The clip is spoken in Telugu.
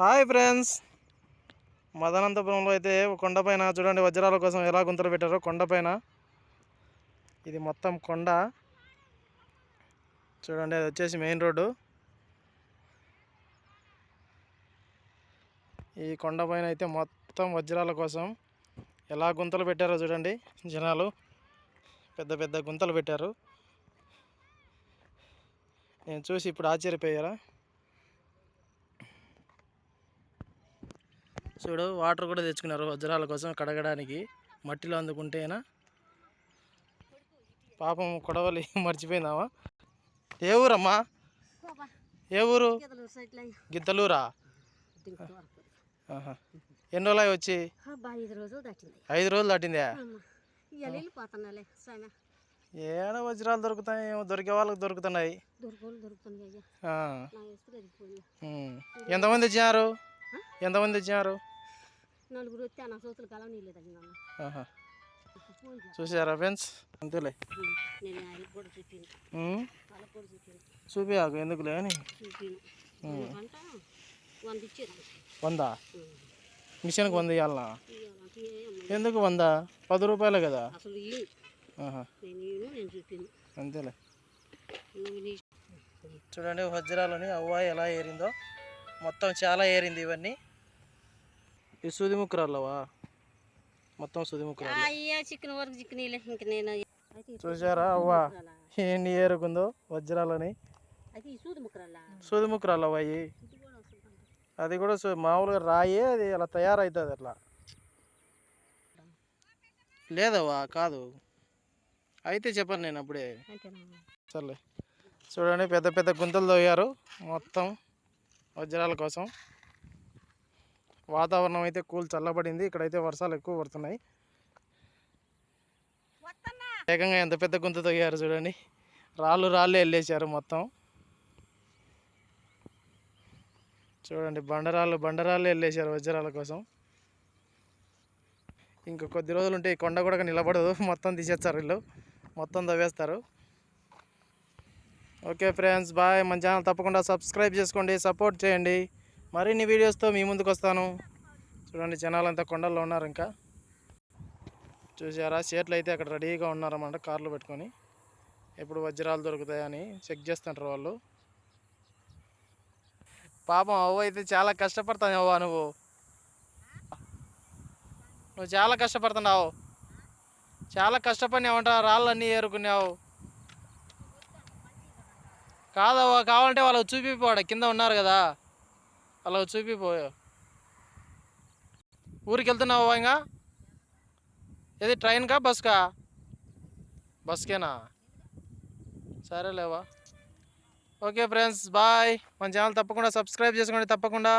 Hi friends. మదనంతపురంలో అయితే కొండపైన చూడండి వజ్రాల కోసం ఎలా గుంతలు పెట్టారో కొండపైన ఇది మొత్తం కొండ. చూడండి అది వచ్చేసి మెయిన్ రోడ్డు. ఈ కొండపైన అయితే మొత్తం వజ్రాల కోసం ఎలా గుంతలు పెట్టారో చూడండి జనాలు. పెద్ద పెద్ద గుంతలు పెట్టారు. నేను చూసి ఇప్పుడు ఆశ్చర్యపోయారా? చూడు వాటర్ కూడా తెచ్చుకున్నారు వజ్రాల కోసం కడగడానికి. మట్టిలో అందుకుంటేనా పాపం కొడవలి మర్చిపోయిందామా ఏ ఊరమ్మా? ఏ ఊరు? గిద్దలూరా. ఎన్ని రోజులు వచ్చి? ఐదు రోజులు దాటింది. ఏడ వజ్రాలు దొరుకుతాయి? ఏమో దొరికే వాళ్ళకి దొరుకుతున్నాయి. ఎంతమంది ఇచ్చినారు ఎంతమంది ఇచ్చినారు నలుగురు వస్తే నా సోతులు కాలం చూసారా ఫ్రెండ్స్? అంతేలే. ఎందుకులే అని? చూపింది ఎందుకంటే వంద వందా? మిషన్కి వంద ఇవ్వాలనా. ఎందుకు వంద? పది రూపాయలే కదా? అంతేలే. చూడండి వజ్రాలని అవ్వ ఎలా ఏరిందో. మొత్తం చాలా ఏరింది ఇవన్నీ. ఈ సూది ముక్కురాళ్ళవా? మొత్తం సూది ముక్కురాలు అయ్యా చికెన్ వరకు చికెన్ ఇంక నేను అయితే ఈ చూసారా అవ్వ? ఎన్ని ఏరుకుందో వజ్రాలని. సూది ఇది కూడా వస్తుందంట అది కూడా మామూలుగా రాయే అది అలా తయారవుతుంది అట్లా. లేదవ్వా కాదు. అయితే చెప్పను నేను అప్పుడే. సర్లే. చూడండి పెద్ద పెద్ద గుంతలు తవ్వారు మొత్తం వజ్రాల కోసం. వాతావరణం అయితే కూల్ చల్లబడింది. ఇక్కడైతే వర్షాలు ఎక్కువ పడుతున్నాయి. ఏకంగా ఎంత పెద్ద గుంత తవ్వారు చూడండి. రాళ్ళు రాళ్ళే వెళ్ళేసారు మొత్తం. చూడండి బండరాళ్ళు బండరాళ్ళు వెళ్ళేసారు వజ్రాల కోసం. ఇంకా కొద్ది రోజులు ఉంటే ఈ కొండ కూడా నిలబడదు. మొత్తం తీసేస్తారు వీళ్ళు. మొత్తం తవ్వేస్తారు. Okay friends bye. మన ఛానల్ తప్పకుండా సబ్స్క్రైబ్ చేసుకోండి సపోర్ట్ చేయండి. మరిన్ని వీడియోస్తో మీ ముందుకు వస్తాను. చూడండి జనాలు అంతా కొండల్లో ఉన్నారు ఇంకా. చూసారా సీట్లు అయితే అక్కడ రెడీగా ఉన్నారన్నమాట కార్లు పెట్టుకొని. ఎప్పుడు వజ్రాలు దొరుకుతాయని చెక్ చేస్తుంటారు వాళ్ళు. పాపం అవ్వ అయితే చాలా కష్టపడతాను అవ్వ నువ్వు. నువ్వు చాలా కష్టపడుతున్నావు. చాలా కష్టపడినావంట రాళ్ళన్నీ ఏరుకున్నావు. కాదవ్వ కావాలంటే వాళ్ళకి చూపిపోవాడు కింద ఉన్నారు కదా. అలా చూపిపోయా. ఊరికి వెళ్తున్నావా ఇంకా ఏది ట్రైన్కా బస్కా? బస్కేనా? సరేలేవా. Okay friends bye. మన ఛానల్ తప్పకుండా సబ్స్క్రైబ్ చేసుకోండి తప్పకుండా.